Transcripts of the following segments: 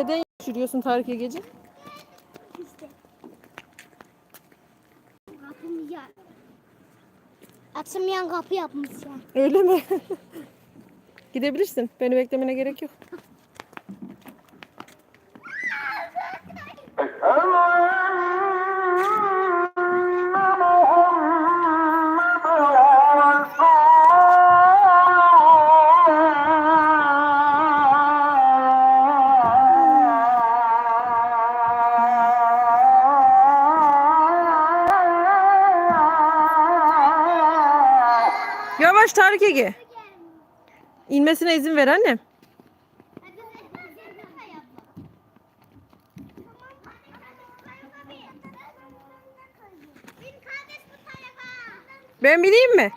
Neden yürüyorsun Tarık Egeci? İşte. Atılmayan. Atılmayan kapı yapmış ya. Öyle mi? Gidebilirsin. Beni beklemene gerek yok. Yavaş Tarık Ege. İnmesine izin ver annem. Ben bileyim mi?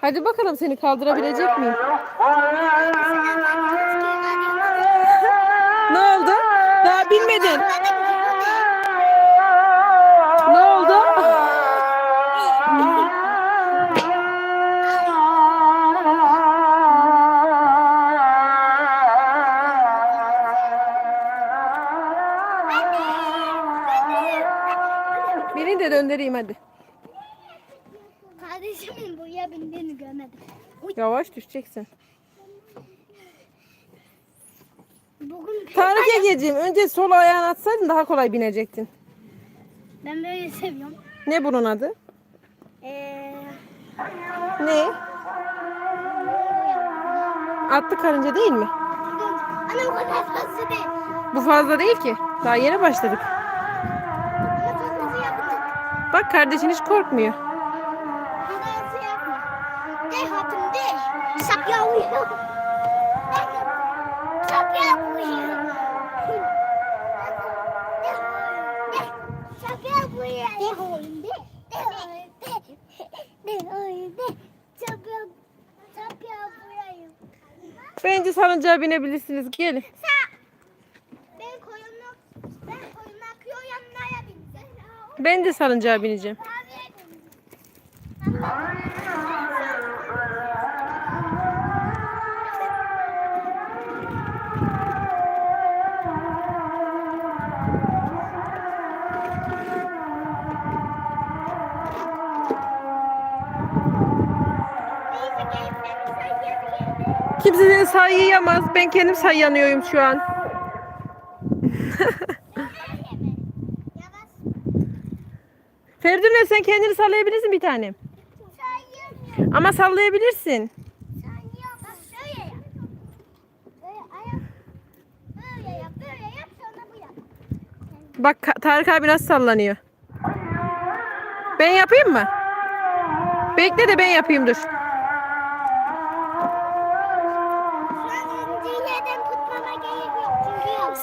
Hadi bakalım seni kaldırabilecek miyim? Ne oldu? Bilmedin. Ne oldu? Beni de döndüreyim hadi. Kardeşimin buraya bindiğini görmedim. Yavaş düşeceksin. Bugün Tarık Ege'ciğim önce sol ayağını atsaydın daha kolay binecektin. ben böyle seviyorum. Ne bunun adı? Ee, Ne? Atlı karınca değil mi? anne o kadar fazla değil. Bu fazla değil ki. Daha yeni başladık. Ama yaptık. Bak kardeşin hiç korkmuyor. Hızlı yapma. De hatım de. Şap yavruyor. Bence salıncağa binebilirsiniz. Gelin. Sen ben koyunlu ben koyunlar kıyor yanına bindim. Ben de salıncağa bineceğim. Kimse seni sayıyamaz. Ben kendim sayyanıyorum şu an. Ferdinand sen kendini sallayabilirsin bir tanem. Ama sallayabilirsin. Bak Tarık abi nasıl sallanıyor. Ben yapayım mı? Bekle de ben yapayım dur.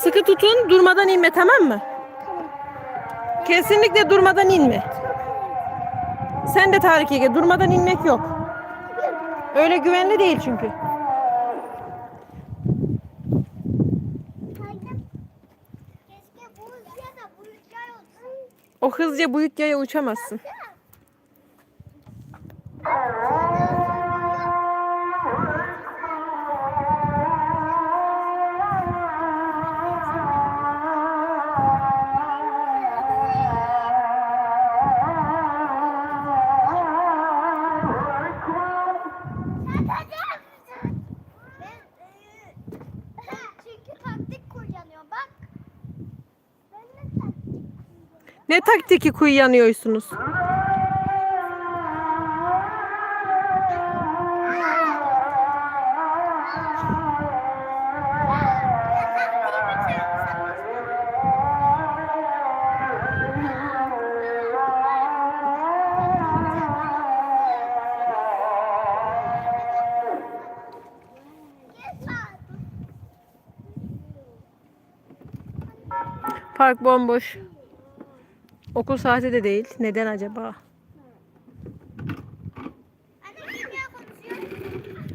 Sıkı tutun durmadan inme tamam mı? Kesinlikle durmadan inme. Sen de Tarık Ege durmadan inmek yok. Öyle güvenli değil çünkü. O hızlıca bu yaya uçamazsın. Ne taktiki kullanıyorsunuz? Park bomboş. Okul saati de değil. Neden acaba?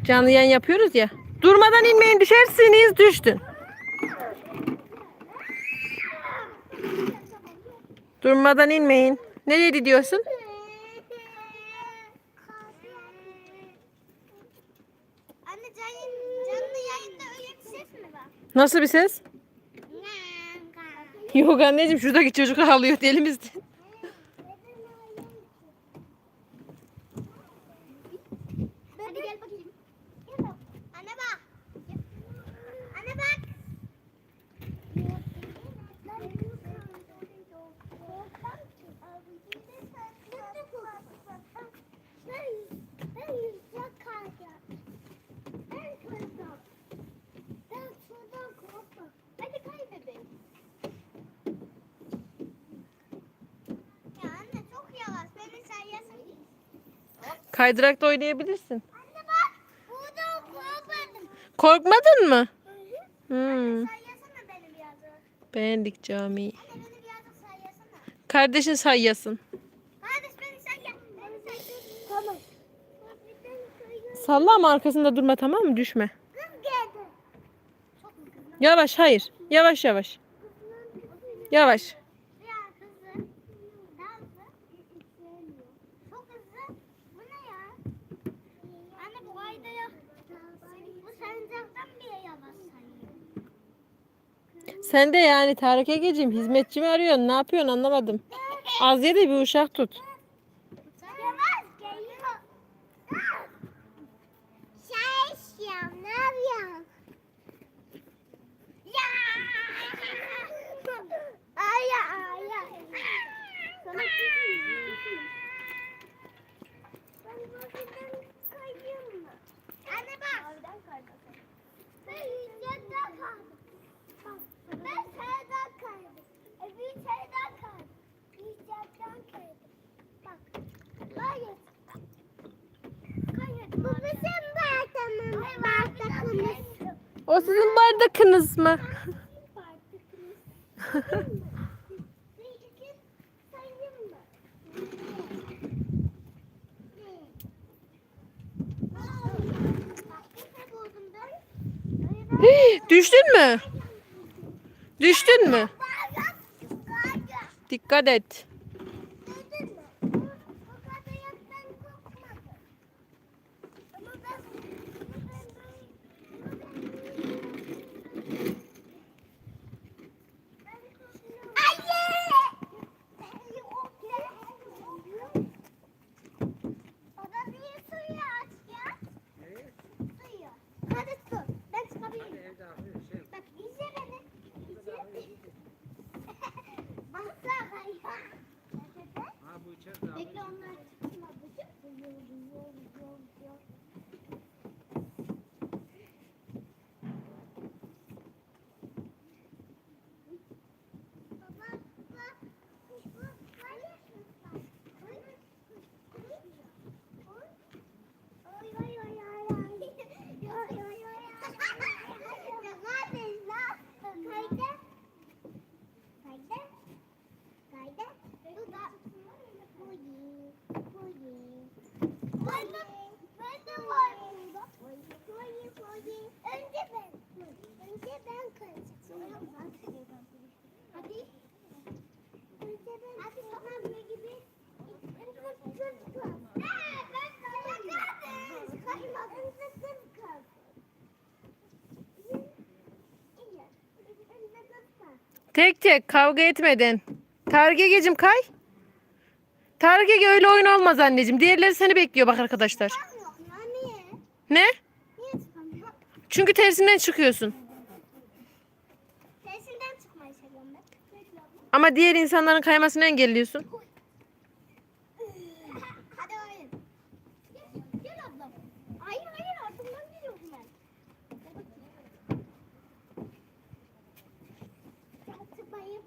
Canlı yayın yapıyoruz ya. Durmadan inmeyin düşersiniz. Düştün. Durmadan inmeyin. Nereye gidiyorsun? Anne? Nasıl bir ses? Yok anneciğim şuradaki çocuk ağlıyor elimizde. Hadi gel bakayım. Gel bak. Anne bak. Anne bak. Ben yüzecek kalacağım. Ben kızım. Ben sudan korkmam. Hadi kay bebeğim. Ya anne çok yavaş. Beni sen yasın. Kaydırakta oynayabilirsin. Anne bak. Buradan korkmadım. Korkmadın mı? Hmm. Sen yasana beni birazcık. Beğendik camiyi. Anne beni birazcık. Kardeşin sayyasın. Kardeş beni ya. Beni sen Tamam. Salla ama arkasında durma tamam mı? Düşme. Kız geldi. Yavaş hayır. Yavaş yavaş. Yavaş. Ya kızı. Nazlı. Çok hızlı. Bu ne ya? Anne bu ayda ya. Bu sancaktan bile yavaş sayıyor. Sen de yani Tarık Ege'ciğim hizmetçi mi arıyorsun? Ne yapıyorsun anlamadım. Az ye de bir uşak tut. Yavaş geliyor. Şey ya ne yapıyorsun? Ya. Ay ay ay. Sana Ben buradan kayayım mı? Anne bak. Ben yüzden kaldım. Bak, Ben sayıdan kaydım. E, bir sayıdan kaydım. Yüzden kaydım. Bak. Hayır. Hayır. Bu bizim bardağımız. Bardağımız. O sizin bardakınız mı? Düştün mü? Düştün mü? Dikkat et. Duydun mu? Bu bu kadar ben korkmadım. Ama ben Baba niye suyu aç ya? Suyu. Hadi su. Ben çıkabilirim. Bak izle beni. İzle. Baksana ya. Bekle onlar çıksın ablacığım. Baba, bak. Bu var ya şurada. Oy, oy, oy, oy, oy. Oy, oy, oy, oy. Ya kardeş lan. Kaydı. Kaydı. Kaydı. Bu da. Poyi. Poyi. Ben de, ben de var bunda. Poyi, poyi. Önce ben. Önce ben kayacağım. Sonra ben kayacağım. Hadi. Önce ben. Hadi tamam ne gibi? Önce kız kız. Ee, ben kayacağım. Kayma. Önce kız kız. İyi. Önce kız kız. Tek tek kavga etmeden. Tarık Ege'cim kay. Tarık Ege öyle oyun olmaz anneciğim. Diğerleri seni bekliyor bak arkadaşlar. Ne? Çünkü tersinden çıkıyorsun. Tersinden çıkmayı seviyorum ben. Ama diğer insanların kaymasını engelliyorsun. Hadi oyun. Gel, gel ablam. Hayır hayır ardından geliyorum ben. Gel bakayım. Sen çıkmayı.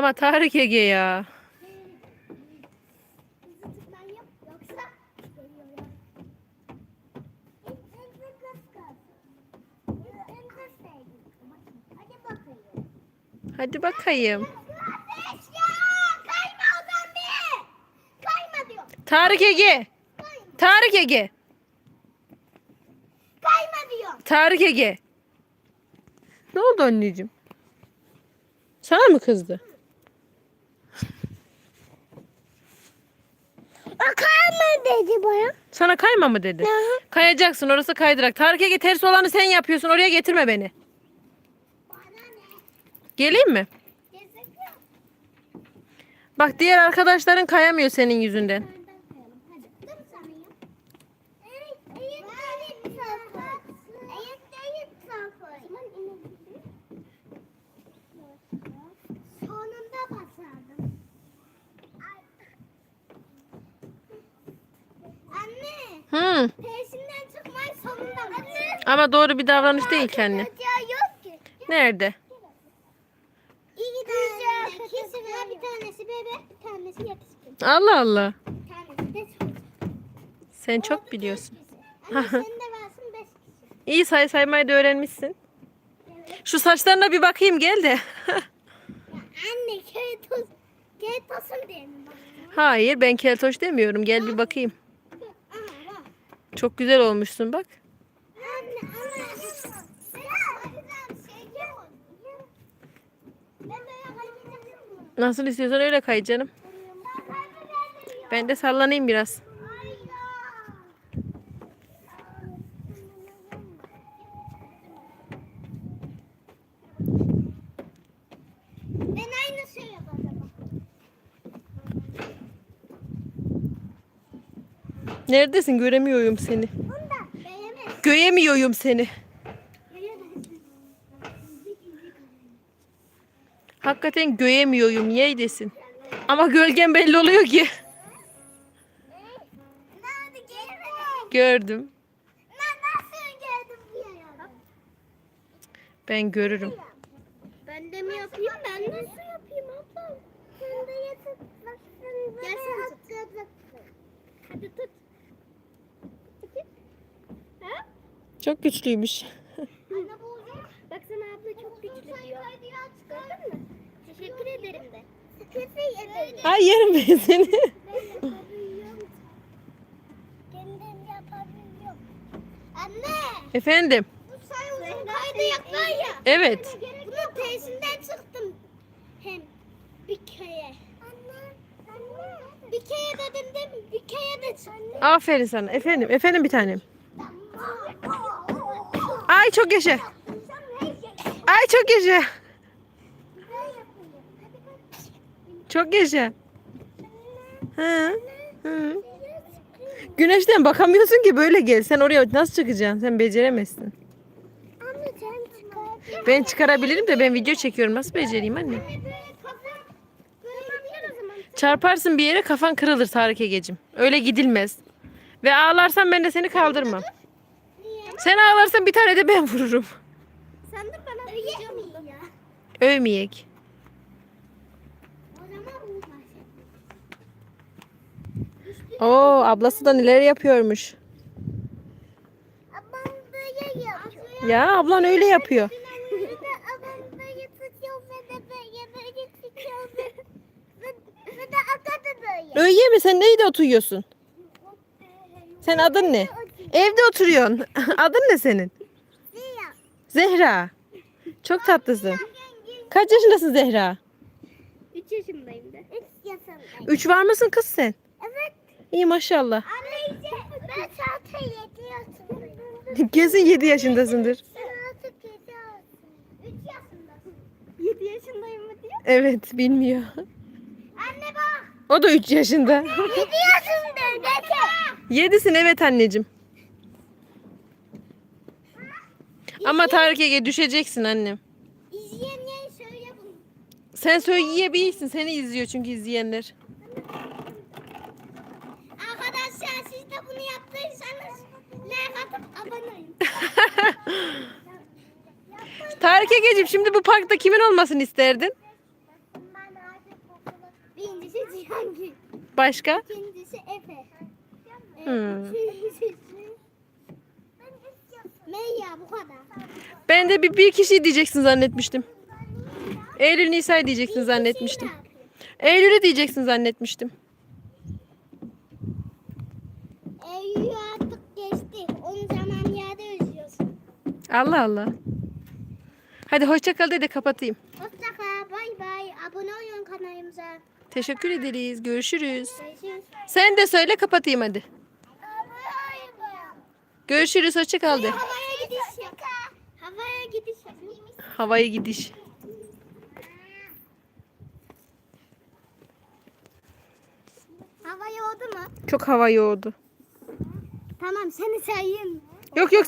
Ama Tarık Ege ya. Hadi bakayım. Tarık Ege. Tarık Ege. Tarık Ege. Ne oldu anneciğim? Sana mı kızdı? Kayma dedi bana. Sana kayma mı dedi? Hı. Kayacaksın orası kaydırak. Tarık Ege ters olanı sen yapıyorsun. Oraya getirme beni. Geleyim mi? Bak diğer arkadaşların kayamıyor senin yüzünden. Hı. Peşinden çıkmayı sonunda Anne. Ama doğru bir davranış değil ki anne. Ya yok ki. Nerede? İki tane kesi var. Bir tanesi bebek, bir tanesi yetişkin. Allah Allah. Bir tanesi de çocuk. Sen çok biliyorsun. Anne sen de varsın beş kişi. İyi say saymayı da öğrenmişsin. Şu saçlarına bir bakayım gel de. Anne köy toz. Tosun baktın? Hayır ben keltoş demiyorum. Gel bir bakayım. Çok güzel olmuşsun bak. Nasıl istiyorsan öyle kay canım. Ben de sallanayım biraz. Neredesin? Göremiyorum seni. Göremiyorum seni. Hakikaten göremiyorum. Yeğdesin. Ama gölgen belli oluyor ki. Gördüm. Ben görürüm. Ben de mi yapayım? Ben nasıl yapayım abla? Sen de yatıp baksın. Gelsin tut. Hadi tut. Tut. Ha? Çok güçlüymüş. Anne bu uzun. Baksana abla çok güçlü diyor. Gördün mü? Teşekkür ederim de. Teşekkür ederim. Ay yerim ben seni. Kendim yapabiliyorum. Anne. Efendim. Bu say uzun kaydı yapar ya. Evet. Bunun tersinden çıktım. Hem bir kere. Anne. Anne. Bir kere dedim değil mi? Bir kere de çıktım. Aferin sana. Efendim. Efendim bir tanem. Ay çok yaşa. Ay çok yaşa. Çok yaşa. Hı. Hı. Güneşten bakamıyorsun ki böyle gel. Sen oraya nasıl çıkacaksın? Sen beceremezsin. Ben çıkarabilirim de ben video çekiyorum. Nasıl becereyim anne? Çarparsın bir yere kafan kırılır Tarık Egeciğim. Öyle gidilmez. Ve ağlarsan ben de seni kaldırmam. Sen ağlarsan bir tane de ben vururum. Sen de bana diyeceğim ya. Övmeyek. Oo ablası da neler yapıyormuş. Ablam böyle yapıyor. Ya ablan öyle yapıyor. Öyle mi? Sen neyde oturuyorsun? Sen adın ne? Evde oturuyorsun. adın ne senin? Ziya. Zehra. Çok tatlısın. Kaç yaşındasın Zehra? 3 yaşındayım da. 3 yaşındayım. Üç var mısın kız sen? Evet. İyi maşallah. Anne ben zaten 7 yaşındayım. Kesin 7 yaşındasındır. Sen artık 7 yaşındasın. 3 yaşındasın. 7 yaşındayım mı diyor? Evet bilmiyor. Anne bak. O da 3 yaşında. 7 yaşındayım. Nece? Yedisin evet anneciğim. Ama Tarık Ege düşeceksin annem. İzleyenler söyle bunu. Sen söyleyebilirsin. Seni izliyor çünkü izleyenler. Arkadaşlar siz de bunu yaptıysanız like atıp abone olun. Tarık Ege'ciğim şimdi bu parkta kimin olmasını isterdin? Birincisi Cihangir. Başka? İkincisi Efe. Hmm. Üçüncüsü Meya bu kadar. Ben de bir, bir kişi diyeceksin zannetmiştim. Eylül Nisa diyeceksin zannetmiştim. Eylül'ü diyeceksin zannetmiştim. Eylül artık geçti. Onun zaman yerde özlüyorsun. Allah Allah. Hadi hoşça kal de de kapatayım. Hoşça kal. Bay bay. Abone olun kanalımıza. Teşekkür ederiz. Görüşürüz. Görüşürüz. Sen de söyle kapatayım hadi. Görüşürüz. Hoşça kal de. Havaya gidiş. Havaya gidiş. Havaya gidiş. Hava yoğdu mu? Çok hava yoğdu. Tamam seni sayayım. Yok yok